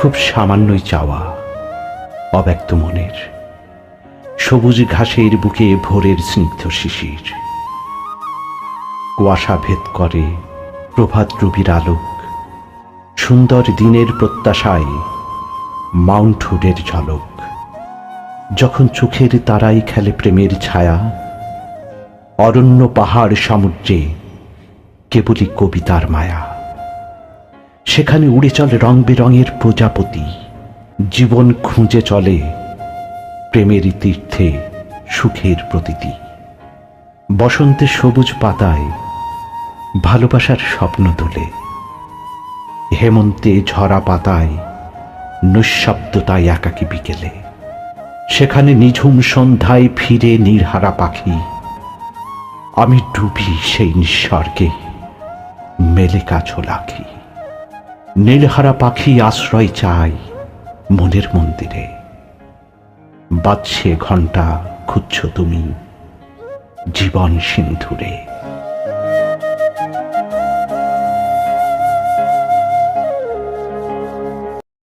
খুব সামান্যই চাওয়া, অব্যক্ত মনের। সবুজ ঘাসের বুকে ভোরের স্নিগ্ধ শিশির। কুয়াশা ভেদ করে প্রভাত রবির আলোক। সুন্দর দিনের প্রত্যাশায় মাউন্ট হুডের ঝলক। যখন চোখের তারাই খেলে প্রেমের ছায়া, অরণ্য পাহাড় সমুদ্রে কেবলই কবিতার মায়া। সেখানে উড়ে চলে রং বেরঙের প্রজাপতি। জীবন খুঁজে চলে প্রেমের তীর্থে সুখের প্রতীতি। বসন্তের সবুজ পাতায় ভালোবাসার স্বপ্ন তোলে। হেমন্তে ঝরা পাতায় নিঃশব্দতায় একাকী বিকেলে। সেখানে নিঝুম সন্ধ্যায় ফিরে নির্হারা পাখি। আমি ডুবি সেই নিঃস্বর্গে মেলে কাছো লাখি। নীলহারা পাখি আশ্রয় চাই মনের মন্দিরে। বাজছে ঘণ্টা খুঁজছ তুমি জীবন সিন্ধুরে।